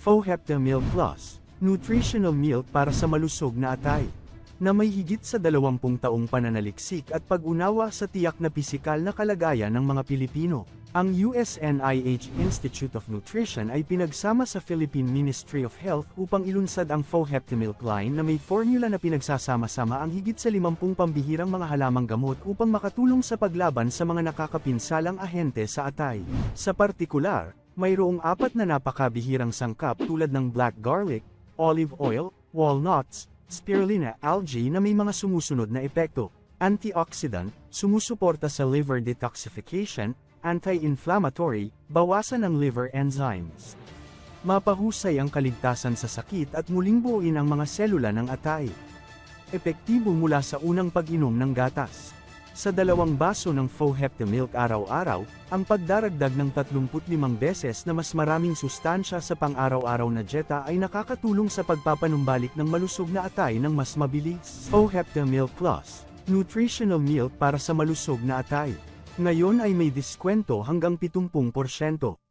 Fohepta Milk Plus, nutritional milk para sa malusog na atay. Na may higit sa 20 taong pananaliksik at pag-unawa sa tiyak na pisikal na kalagayan ng mga Pilipino. Ang USNIH Institute of Nutrition ay pinagsama sa Philippine Ministry of Health upang ilunsad ang Fohepta line na may formula na pinagsasama-sama ang higit sa 50 pambihirang mga halamang gamot upang makatulong sa paglaban sa mga nakakapinsalang ahente sa atay. Sa partikular, mayroong apat na napakabihirang sangkap tulad ng black garlic, olive oil, walnuts, spirulina algae na may mga sumusunod na epekto. Antioxidant, sumusuporta sa liver detoxification, anti-inflammatory, bawasan ng liver enzymes. Mapahusay ang kaligtasan sa sakit at muling buuin ang mga selula ng atay. Epektibo mula sa unang pag-inom ng gatas. Sa dalawang baso ng Fohepta milk araw-araw, ang pagdaragdag ng 35 beses na mas maraming sustansya sa pang-araw-araw na dieta ay nakakatulong sa pagpapanumbalik ng malusog na atay ng mas mabilis. Fohepta Milk Plus, nutritional milk para sa malusog na atay. Ngayon ay may diskwento hanggang 70%.